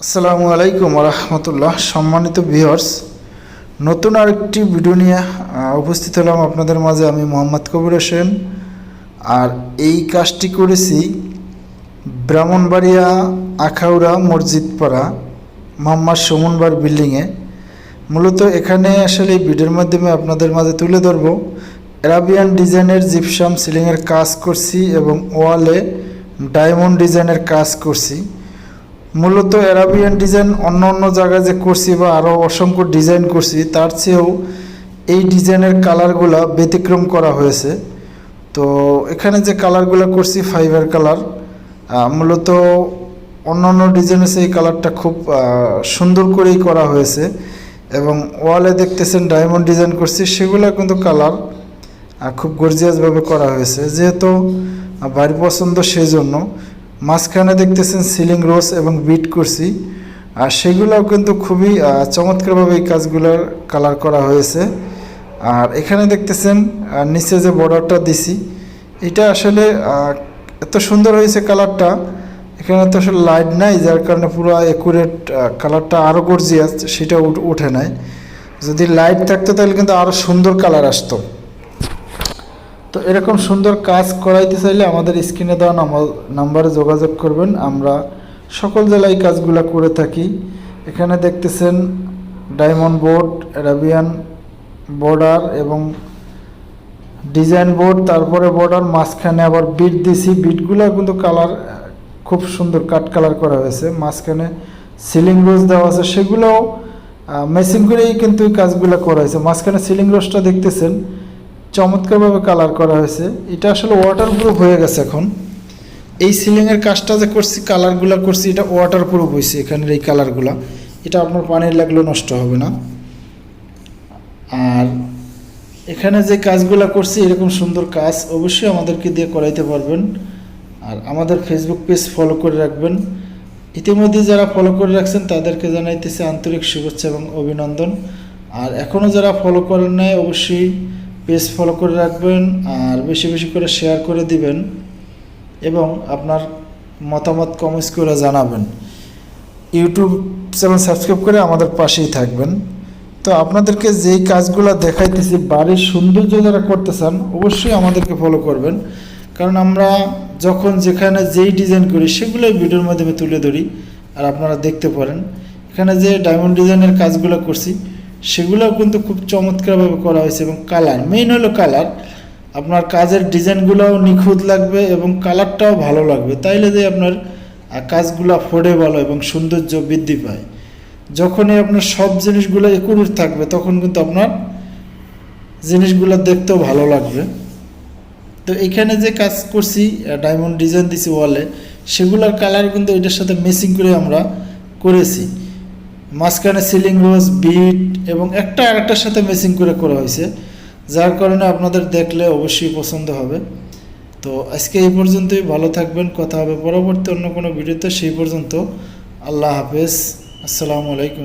আসসালামু আলাইকুম রহমতুল্লাহ সম্মানিত ভিউয়ার্স, নতুন আরেকটি ভিডিও নিয়ে উপস্থিত হলাম আপনাদের মাঝে আমি মোহাম্মদ কবির হোসেন। আর এই কাজটি করেছি ব্রাহ্মণবাড়িয়া আখাউড়া মসজিদ পাড়া মোহাম্মদ সুমনবার বিল্ডিংয়ে। মূলত এখানে আসলে এই ভিডিওর মাধ্যমে আপনাদের মাঝে তুলে ধরবো। অ্যারাবিয়ান ডিজাইনের জিপসাম সিলিংয়ের কাজ করছি এবং ওয়ালে ডায়মন্ড ডিজাইনের কাজ করছি। মূলত অ্যারাবিয়ান ডিজাইন অন্য অন্য জায়গায় যে করছি বা আরও অসংখ্য ডিজাইন করছি, তার চেয়েও এই ডিজাইনের কালারগুলো ব্যতিক্রম করা হয়েছে। তো এখানে যে কালারগুলো করছি ফাইবার কালার মূলত অন্য অন্য ডিজাইনের সেই কালারটা খুব সুন্দর করেই করা হয়েছে। এবং ওয়ালে দেখতেছেন ডায়মন্ড ডিজাইন করছি, সেগুলো কিন্তু কালার খুব গর্জিয়াসভাবে করা হয়েছে। যেহেতু বাড়ি পছন্দ সেই জন্য মাঝখানে দেখতেছেন সিলিং রোজ এবং বিট করছি আর সেগুলোও কিন্তু খুবই চমৎকারভাবে এই কাজগুলোর কালার করা হয়েছে। আর এখানে দেখতেছেন নিচে যে বর্ডারটা দিছি, এটা আসলে এত সুন্দর হয়েছে কালারটা। এখানে তো আসলে লাইট নাই, যার কারণে পুরো একুরেট কালারটা আরও গর্জিয়াস সেটা উঠে নাই। যদি লাইট থাকতো তাহলে কিন্তু আরও সুন্দর কালার আসতো। তো এরকম সুন্দর কাজ করাইতে চাইলে আমাদের স্ক্রিনে দেওয়া নাম্বার- নাম্বারে যোগাযোগ করবেন। আমরা সকল জেলায় কাজগুলো করে থাকি। এখানে দেখতেছেন ডায়মন্ড বোর্ড, অ্যারাবিয়ান বর্ডার এবং ডিজাইন বোর্ড, তারপরে বর্ডার মাঝখানে আবার বিট দিছি। বিটগুলো কিন্তু কালার, খুব সুন্দর কাট কালার করা হয়েছে। মাঝখানে সিলিং রোজ দেওয়া আছে। সেগুলোও মেশিন করেই কিন্তু কাজগুলো করা হয়েছে। মাঝখানে সিলিং রোজটা দেখতেছেন চমৎকারভাবে কালার করা হয়েছে। এটা আসলে ওয়াটার প্রুফ হয়ে গেছে এখন। এই সিলিংয়ের কাজটা যে করছি কালারগুলো করছি, এটা ওয়াটার প্রুফ হয়েছে এখানের এই কালারগুলো এটা আপনার পানির লাগলেও নষ্ট হবে না। আর এখানে যে কাজগুলো করছি, এরকম সুন্দর কাজ অবশ্যই আমাদেরকে দিয়ে করাইতে পারবেন। আর আমাদের ফেসবুক পেজ ফলো করে রাখবেন। ইতিমধ্যে যারা ফলো করে রাখছেন, তাদেরকে জানাইতেছে আন্তরিক শুভেচ্ছা এবং অভিনন্দন। আর এখনও যারা ফলো করেন নাই, অবশ্যই পেজ ফলো করে রাখবেন আর বেশি বেশি করে শেয়ার করে দিবেন এবং আপনার মতামত কমেন্টস করে জানাবেন। ইউটিউব চ্যানেল সাবস্ক্রাইব করে আমাদের পাশেই থাকবেন। তো আপনাদেরকে যেই কাজগুলো দেখাইতেছি, বাড়ির সৌন্দর্য যারা করতে চান অবশ্যই আমাদেরকে ফলো করবেন। কারণ আমরা যখন যেখানে যেই ডিজাইন করি, সেগুলোই ভিডিওর মাধ্যমে তুলে ধরি, আর আপনারা দেখতে পারেন। এখানে যে ডায়মন্ড ডিজাইনের কাজগুলো করছি সেগুলোও কিন্তু খুব চমৎকারভাবে করা হয়েছে এবং কালার মেইন হলো কালার। আপনার কাজের ডিজাইনগুলোও নিখুঁত লাগবে এবং কালারটাও ভালো লাগবে। তাইলে যে আপনার কাজগুলো ভালো এবং সৌন্দর্য বৃদ্ধি পায়। যখনই আপনার সব জিনিসগুলো একুরেট থাকবে, তখন কিন্তু আপনার জিনিসগুলো দেখতেও ভালো লাগবে। তো এখানে যে কাজ করছি ডায়মন্ড ডিজাইন দিছি ওয়ালে সেগুলোর কালার কিন্তু এটার সাথে মেসিং করে আমরা করেছি। মাঝখানে সিলিং রোজ বিট এবং একটা আরেকটার সাথে মেসিং করে করা হয়েছে। যার কারণে আপনাদের দেখলে অবশ্যই পছন্দ হবে। তো আজকে এই পর্যন্তই, ভালো থাকবেন, কথা হবে পরবর্তী অন্য কোনো ভিডিওতে। সেই পর্যন্ত আল্লাহ হাফেজ। আসসালামু আলাইকুম